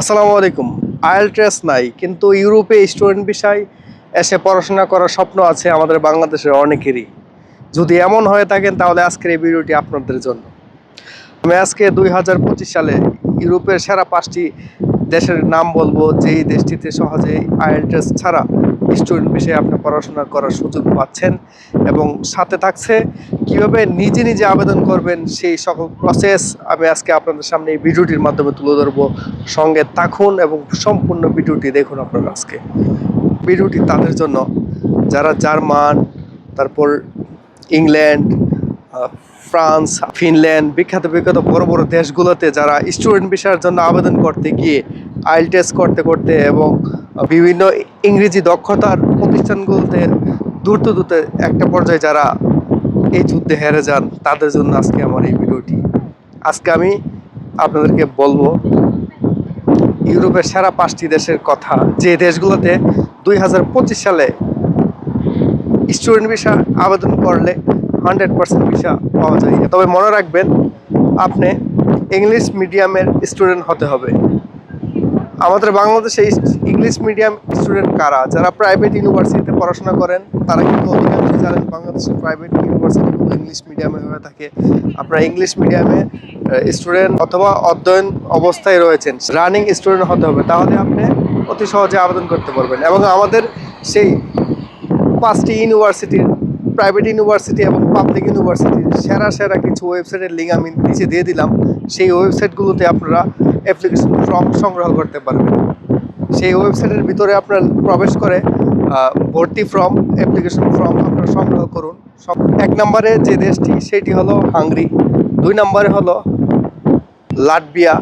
আসসালামু আলাইকুম। আয়েলট্রেস নাই, কিন্তু ইউরোপে স্টুডেন্ট বিষয় এসে পড়াশোনা করার স্বপ্ন আছে আমাদের বাংলাদেশের অনেকেরই। যদি এমন হয়ে থাকেন তাহলে আজকের এই ভিডিওটি আপনাদের জন্য। আমি আজকে দুই হাজার পঁচিশ সালে ইউরোপের সেরা পাঁচটি দেশের নাম বলব, যেই দেশটিতে সহজেই আয়েলট্রেস ছাড়া স্টুডেন্ট বিষয়ে আপনি পড়াশোনা করার সুযোগ পাচ্ছেন এবং সাথে থাকছে কীভাবে নিজে নিজে আবেদন করবেন সেই সকল প্রসেস আমি আজকে আপনাদের সামনে এই ভিডিওটির মাধ্যমে তুলে ধরবো। সঙ্গে থাকুন এবং সম্পূর্ণ ভিডিওটি দেখুন আপনারা আজকে। ভিডিওটি তাদের জন্য। যারা জার্মান, তারপর ইংল্যান্ড ফ্রান্স, ফিনল্যান্ড, বিখ্যাত বিখ্যাত বড় বড় দেশগুলোতে যারা স্টুডেন্ট ভিসার জন্য আবেদন করতে গিয়ে আইল টেস্ট করতে করতে এবং বিভিন্ন ইংরেজি দক্ষতার প্রতিষ্ঠানগুলোতে দূরতে দূরতে একটা পর্যায়ে যারা এই যুদ্ধে হেরে যান, তাদের জন্য আজকে আমার এই ভিডিওটি। আজকে আমি আপনাদেরকে বলব, ইউরোপের সেরা পাঁচটি দেশের কথা। যে দেশগুলোতে দুই হাজার পঁচিশ সালে স্টুডেন্ট ভিসা আবেদন করলে হান্ড্রেড পার্সেন্ট ভিসা পাওয়া যায়। তবে মনে রাখবেন, আপনি ইংলিশ মিডিয়ামের স্টুডেন্ট হতে হবে। আমাদের বাংলাদেশে ইংলিশ মিডিয়াম স্টুডেন্ট কারা? যারা প্রাইভেট ইউনিভার্সিটিতে পড়াশোনা করেন, তারা কিন্তু অধিকাংশ জানেন বাংলাদেশের প্রাইভেট ইউনিভার্সিটিগুলো ইংলিশ মিডিয়ামে হয়ে থাকে, আপনারা ইংলিশ মিডিয়ামে স্টুডেন্ট অথবা অধ্যয়ন অবস্থায় রয়েছেন রানিং স্টুডেন্ট হতে হবে। তাহলে আপনি অতি সহজে আবেদন করতে পারবেন। এবং আমাদের সেই পাঁচটি ইউনিভার্সিটির প্রাইভেট ইউনিভার্সিটি এবং পাবলিক ইউনিভার্সিটির সেরা সেরা কিছু ওয়েবসাইটের লিঙ্ক আমি নিচে দিয়ে দিলাম। সেই ওয়েবসাইটগুলোতে আপনারা অ্যাপ্লিকেশন ফর্ম সংগ্রহ করতে পারবেন। সেই ওয়েবসাইটের ভিতরে আপনার প্রবেশ করে ভর্তি ফর্ম অ্যাপ্লিকেশন ফর্ম আপনারা সংগ্রহ করুন। এক নম্বরে যে দেশটি, সেটি হলো হাঙ্গরি। দুই নম্বরে হলো লাটবিয়া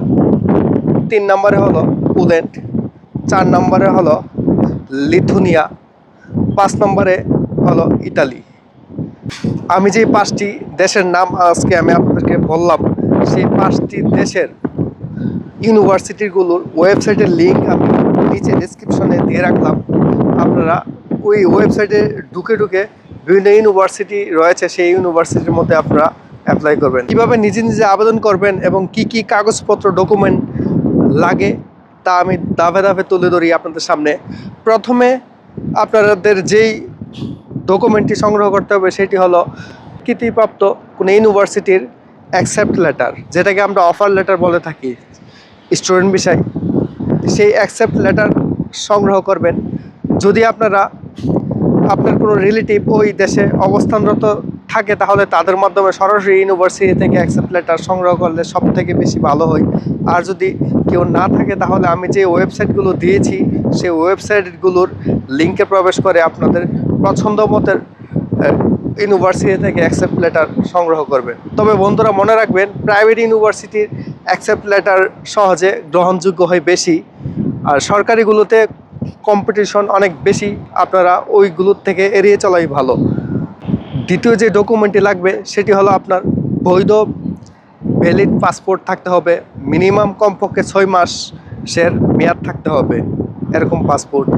তিন নম্বরে হলো পোল্যান্ড চার নম্বরে হলো লিথুনিয়া। পাঁচ নম্বরে হলো ইতালি। আমি যে পাঁচটি দেশের নাম আজকে আমি আপনাদেরকে বললাম, সেই পাঁচটি দেশের ইউনিভার্সিটিগুলোর ওয়েবসাইটের লিঙ্ক আমি নিচে ডিসক্রিপশনে দিয়ে রাখলাম। আপনারা ওই ওয়েবসাইটে ঢুকে ঢুকে বিভিন্ন ইউনিভার্সিটি রয়েছে, সেই ইউনিভার্সিটির মধ্যে আপনারা অ্যাপ্লাই করবেন। কীভাবে নিজে নিজে আবেদন করবেন এবং কি কি কাগজপত্র ডকুমেন্ট লাগে, তা আমি দাভে দাভে তুলে ধরি আপনাদের সামনে। প্রথমে আপনাদের যেই ডকুমেন্টটি সংগ্রহ করতে হবে, সেটি হলো কৃতিপ্রাপ্ত কোনো ইউনিভার্সিটির অ্যাকসেপ্ট লেটার যেটাকে আমরা অফার লেটার বলে থাকি স্টুডেন্ট বিষয় সেই অ্যাকসেপ্ট লেটার সংগ্রহ করবেন। যদি আপনারা, আপনার কোনো রিলেটিভ ওই দেশে অবস্থানরত থাকে, তাহলে তাদের মাধ্যমে সরাসরি ইউনিভার্সিটি থেকে অ্যাকসেপ্ট লেটার সংগ্রহ করলে সব থেকে বেশি ভালো হয়। আর যদি কেউ না থাকে, তাহলে আমি যে ওয়েবসাইটগুলো দিয়েছি, সেই ওয়েবসাইটগুলোর লিঙ্কে প্রবেশ করে আপনাদের পছন্দ মতের ইউনিভার্সিটি থেকে অ্যাকসেপ্ট লেটার সংগ্রহ করবেন তবে বন্ধুরা মনে রাখবেন প্রাইভেট ইউনিভার্সিটির অ্যাকসেপ্ট লেটার সহজে গ্রহণযোগ্য হয় বেশি। আর সরকারিগুলোতে কম্পিটিশন অনেক বেশি, আপনারা ওইগুলোর থেকে এড়িয়ে চলাই ভালো। দ্বিতীয় যে ডকুমেন্টটি লাগবে, সেটি হলো আপনার বৈধ ভ্যালিড পাসপোর্ট থাকতে হবে মিনিমাম কমপক্ষে ছয় মাসের মেয়াদ থাকতে হবে এরকম পাসপোর্ট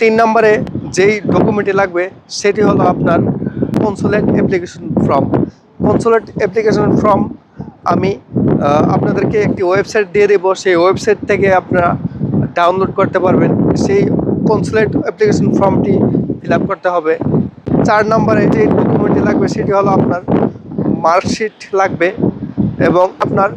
তিন নম্বরে যেই ডকুমেন্টটি লাগবে, সেটি হলো আপনার consulate application form consulate application form আমি আপনাদেরকে একটি ওয়েবসাইট দিয়ে দেবো। সেই ওয়েবসাইট থেকে আপনারা ডাউনলোড করতে পারবেন। সেই কনসুলেট অ্যাপ্লিকেশন ফর্মটি ফিল করতে হবে। চার নম্বরে যে ডকুমেন্টটি লাগবে, সেটি হলো আপনার মার্কশিট লাগবে এবং আপনার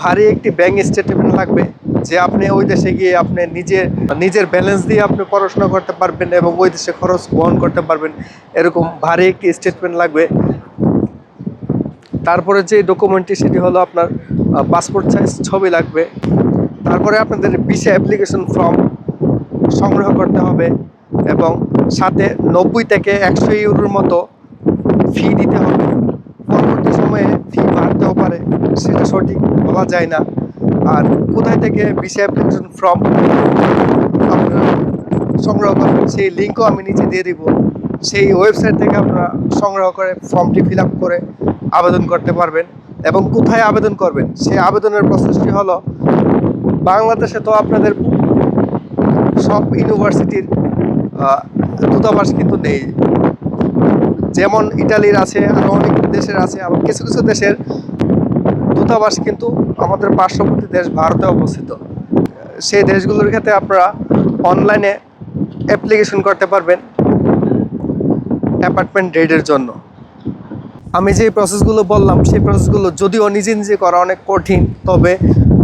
ভারী একটি ব্যাঙ্ক স্টেটমেন্ট লাগবে। যে আপনি ওই দেশে গিয়ে আপনি নিজের নিজের ব্যালেন্স দিয়ে আপনি পড়াশোনা করতে পারবেন এবং ওই দেশে খরচ বহন করতে পারবেন, এরকম ভারী একটি স্টেটমেন্ট লাগবে। তারপরে যে ডকুমেন্টটি সেটি হলো আপনার পাসপোর্ট সাইজ ছবি লাগবে। তারপরে আপনাদের ভিসা অ্যাপ্লিকেশন ফর্ম সংগ্রহ করতে হবে এবং সাথে নব্বই থেকে একশো ইউরোর মতো ফি দিতে হবে। পরবর্তী সময়ে ফি বাড়তেও পারে, সেটা সঠিক বলা যায় না। আর কোথায় থেকে ভিসা অ্যাপ্লিকেশন ফর্ম আপনারা সংগ্রহ করবেন সেই লিঙ্কও আমি নিচে দিয়ে দিব। সেই ওয়েবসাইট থেকে আপনারা সংগ্রহ করে ফর্মটি ফিল করে আবেদন করতে পারবেন এবং কোথায় আবেদন করবেন? সেই আবেদনের প্রসেসটি হলো, বাংলাদেশে তো আপনাদের সব ইউনিভার্সিটির দূতাবাস কিন্তু নেই। যেমন ইটালির আছে আরও অনেক দেশের আছে, আবার কিছু কিছু দেশের দূতাবাস কিন্তু আমাদের পার্শ্ববর্তী দেশ ভারতে অবস্থিত। সেই দেশগুলোর ক্ষেত্রে আপনারা অনলাইনে অ্যাপ্লিকেশন করতে পারবেন অ্যাপার্টমেন্ট রেডের জন্য। আমি যে প্রসেসগুলো বললাম, সেই প্রসেসগুলো যদিও নিজে নিজে করা অনেক কঠিন, তবে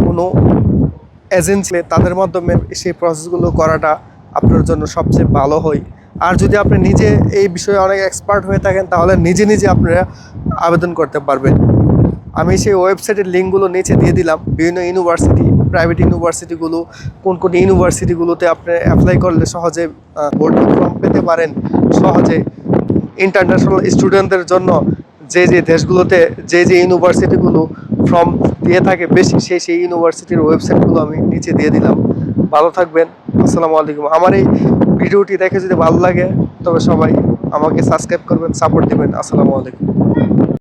কোনো এজেন্সি তাদের মাধ্যমে সেই প্রসেসগুলো করাটা আপনার জন্য সবচেয়ে ভালো হয়। আর যদি আপনি নিজে এই বিষয়ে অনেক এক্সপার্ট হয়ে থাকেন, তাহলে নিজে নিজে আপনারা আবেদন করতে পারবেন। আমি সেই ওয়েবসাইটের লিঙ্কগুলো নিচে দিয়ে দিলাম। বিভিন্ন ইউনিভার্সিটি প্রাইভেট ইউনিভার্সিটিগুলো, কোন কোন ইউনিভার্সিটিগুলোতে আপনি অ্যাপ্লাই করলে সহজে ভর্তি ফর্ম পেতে পারেন। সহজে ইন্টারন্যাশনাল স্টুডেন্টদের জন্য যে যে দেশগুলোতে যে যে ইউনিভার্সিটিগুলো ফর্ম দিয়ে থাকে, বেশি সেই সেই ইউনিভার্সিটির ওয়েবসাইটগুলো আমি নিচে দিয়ে দিলাম। ভালো থাকবেন। আসসালামু আলাইকুম। আমার এই ভিডিওটি দেখে যদি ভালো লাগে, তবে সবাই আমাকে সাবস্ক্রাইব করবেন সাপোর্ট দেবেন। আসসালামু আলাইকুম।